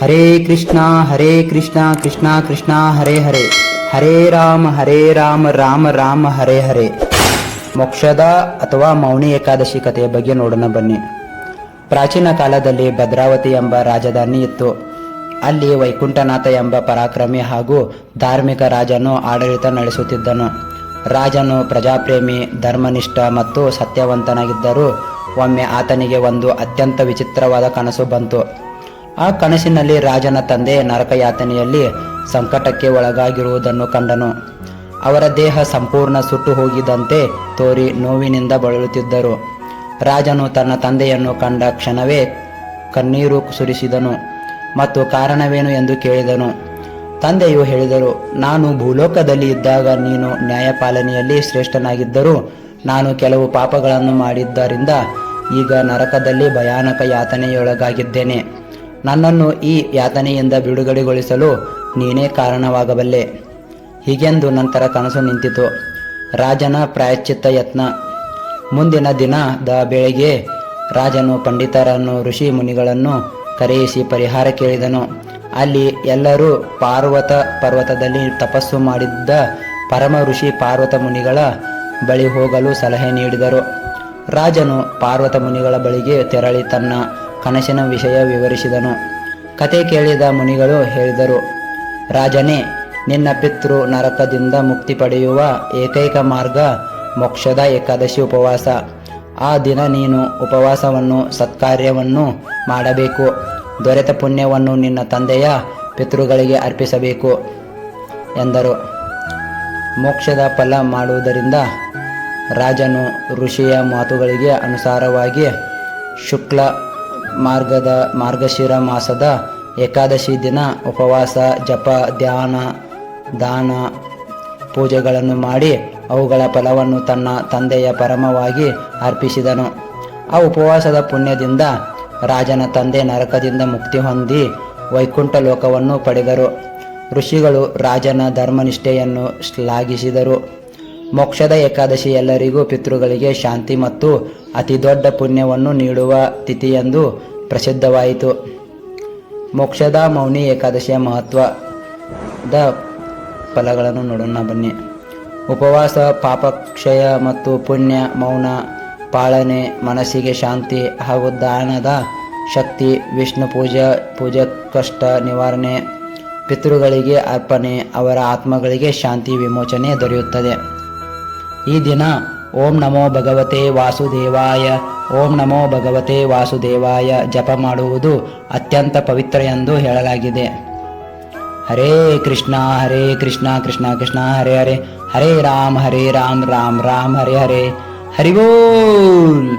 ಹರೇ ಕೃಷ್ಣ ಹರೇ ಕೃಷ್ಣ ಕೃಷ್ಣ ಕೃಷ್ಣ, ಹರೇ ಹರೇ. ಹರೇ ರಾಮ ಹರೇ ರಾಮ ರಾಮ ರಾಮ, ಹರೇ ಹರೇ. ಮೋಕ್ಷದ ಅಥವಾ ಮೌನಿ ಏಕಾದಶಿ ಕಥೆಯ ಬಗ್ಗೆ ನೋಡೋಣ ಬನ್ನಿ. ಪ್ರಾಚೀನ ಕಾಲದಲ್ಲಿ ಭದ್ರಾವತಿ ಎಂಬ ರಾಜಧಾನಿ ಇತ್ತು. ಅಲ್ಲಿ ವೈಕುಂಠನಾಥ ಎಂಬ ಪರಾಕ್ರಮಿ ಹಾಗೂ ಧಾರ್ಮಿಕ ರಾಜನು ಆಡಳಿತ ನಡೆಸುತ್ತಿದ್ದನು. ರಾಜನು ಪ್ರಜಾಪ್ರೇಮಿ, ಧರ್ಮನಿಷ್ಠ ಮತ್ತು ಸತ್ಯವಂತನಾಗಿದ್ದರೂ ಒಮ್ಮೆ ಆತನಿಗೆ ಒಂದು ಅತ್ಯಂತ ವಿಚಿತ್ರವಾದ ಕನಸು ಬಂತು. ಆ ಕನಸಿನಲ್ಲಿ ರಾಜನ ತಂದೆ ನರಕಯಾತನೆಯಲ್ಲಿ ಸಂಕಟಕ್ಕೆ ಒಳಗಾಗಿರುವುದನ್ನು ಕಂಡನು. ಅವರ ದೇಹ ಸಂಪೂರ್ಣ ಸುಟ್ಟು ಹೋಗಿದಂತೆ ತೋರಿ ನೋವಿನಿಂದ ಬಳಲುತ್ತಿದ್ದರು. ರಾಜನು ತನ್ನ ತಂದೆಯನ್ನು ಕಂಡ ಕ್ಷಣವೇ ಕಣ್ಣೀರು ಸುರಿಸಿದನು ಮತ್ತು ಕಾರಣವೇನು ಎಂದು ಕೇಳಿದನು. ತಂದೆಯು ಹೇಳಿದರು, ನಾನು ಭೂಲೋಕದಲ್ಲಿ ಇದ್ದಾಗ ನೀನು ನ್ಯಾಯಪಾಲನೆಯಲ್ಲಿ ಶ್ರೇಷ್ಠನಾಗಿದ್ದರೂ ನಾನು ಕೆಲವು ಪಾಪಗಳನ್ನು ಮಾಡಿದ್ದರಿಂದ ಈಗ ನರಕದಲ್ಲಿ ಭಯಾನಕ ಯಾತನೆಯೊಳಗಾಗಿದ್ದೇನೆ. ನನ್ನನ್ನು ಈ ಯಾತನೆಯಿಂದ ಬಿಡುಗಡೆಗೊಳಿಸಲು ನೀನೇ ಕಾರಣವಾಗಬಲ್ಲೆ. ಹೀಗೆಂದು ನಂತರ ಕನಸು ನಿಂತಿತು. ರಾಜನ ಪ್ರಾಯಶ್ಚಿತ್ತ ಯತ್ನ. ಮುಂದಿನ ದಿನದ ಬೆಳಗ್ಗೆ ರಾಜನು ಪಂಡಿತರನ್ನು, ಋಷಿ ಮುನಿಗಳನ್ನು ಕರೆಯಿಸಿ ಪರಿಹಾರ ಕೇಳಿದನು. ಅಲ್ಲಿ ಎಲ್ಲರೂ ಪಾರ್ವತ ಪರ್ವತದಲ್ಲಿ ತಪಸ್ಸು ಮಾಡಿದ್ದ ಪರಮ ಋಷಿ ಪಾರ್ವತ ಮುನಿಗಳ ಬಳಿ ಹೋಗಲು ಸಲಹೆ ನೀಡಿದರು. ರಾಜನು ಪಾರ್ವತ ಮುನಿಗಳ ಬಳಿಗೆ ತೆರಳಿ ತನ್ನ ಕನಸಿನ ವಿಷಯ ವಿವರಿಸಿದನು. ಕತೆ ಕೇಳಿದ ಮುನಿಗಳು ಹೇಳಿದರು, ರಾಜನೇ, ನಿನ್ನ ಪಿತೃ ನರಕದಿಂದ ಮುಕ್ತಿ ಪಡೆಯುವ ಏಕೈಕ ಮಾರ್ಗ ಮೋಕ್ಷದ ಏಕಾದಶಿ ಉಪವಾಸ. ಆ ದಿನ ನೀನು ಉಪವಾಸವನ್ನು, ಸತ್ಕಾರ್ಯವನ್ನು ಮಾಡಬೇಕು. ದೊರೆತ ಪುಣ್ಯವನ್ನು ನಿನ್ನ ತಂದೆಯ ಪಿತೃಗಳಿಗೆ ಅರ್ಪಿಸಬೇಕು, ಎಂದರು. ಮೋಕ್ಷದ ಫಲ ಮಾಡುವುದರಿಂದ ರಾಜನು ಋಷಿಯ ಮಾತುಗಳಿಗೆ ಅನುಸಾರವಾಗಿ ಶುಕ್ಲ ಮಾರ್ಗದ ಮಾರ್ಗಶಿರ ಮಾಸದ ಏಕಾದಶಿ ದಿನ ಉಪವಾಸ, ಜಪ, ಧ್ಯಾನ, ದಾನ ಪೂಜೆಗಳನ್ನು ಮಾಡಿ ಅವುಗಳ ಫಲವನ್ನು ತನ್ನ ತಂದೆಯ ಪರಮವಾಗಿ ಅರ್ಪಿಸಿದನು. ಆ ಉಪವಾಸದ ಪುಣ್ಯದಿಂದ ರಾಜನ ತಂದೆ ನರಕದಿಂದ ಮುಕ್ತಿ ಹೊಂದಿ ವೈಕುಂಠ ಲೋಕವನ್ನು ಪಡೆದರು. ಋಷಿಗಳು ರಾಜನ ಧರ್ಮನಿಷ್ಠೆಯನ್ನು ಶ್ಲಾಘಿಸಿದರು. ಮೋಕ್ಷದ ಏಕಾದಶಿ ಎಲ್ಲರಿಗೂ ಪಿತೃಗಳಿಗೆ ಶಾಂತಿ ಮತ್ತು ಅತಿ ದೊಡ್ಡ ಪುಣ್ಯವನ್ನು ನೀಡುವ ತಿಥಿಯೆಂದು ಪ್ರಸಿದ್ಧವಾಯಿತು. ಮೋಕ್ಷದ ಮೌನಿ ಏಕಾದಶಿಯ ಮಹತ್ವದ ಫಲಗಳನ್ನು ನೋಡೋಣ ಬನ್ನಿ. ಉಪವಾಸ, ಪಾಪಕ್ಷಯ ಮತ್ತು ಪುಣ್ಯ, ಮೌನ ಪಾಲನೆ ಮನಸ್ಸಿಗೆ ಶಾಂತಿ ಹಾಗೂ ದಾನದ ಶಕ್ತಿ, ವಿಷ್ಣು ಪೂಜಾ ಪೂಜಾ ಕಷ್ಟ, ನಿವಾರಣೆ, ಪಿತೃಗಳಿಗೆ ಅರ್ಪಣೆ, ಅವರ ಆತ್ಮಗಳಿಗೆ ಶಾಂತಿ ವಿಮೋಚನೆ ದೊರೆಯುತ್ತದೆ. ಈ ದಿನ ಓಂ ನಮೋ ಭಗವತೆ ವಾಸುದೇವಾಯ, ಓಂ ನಮೋ ಭಗವತೆ ವಾಸುದೇವಾಯ ಜಪ ಮಾಡುವುದು ಅತ್ಯಂತ ಪವಿತ್ರ ಎಂದು ಹೇಳಲಾಗಿದೆ. ಹರೇ ಕೃಷ್ಣ ಹರೇ ಕೃಷ್ಣ ಕೃಷ್ಣ ಕೃಷ್ಣ, ಹರೇ ಹರೇ. ಹರೇ ರಾಮ್ ಹರೇ ರಾಮ್ ರಾಮ್ ರಾಮ್, ಹರೇ ಹರೇ. ಹರಿ ಬೋಲ್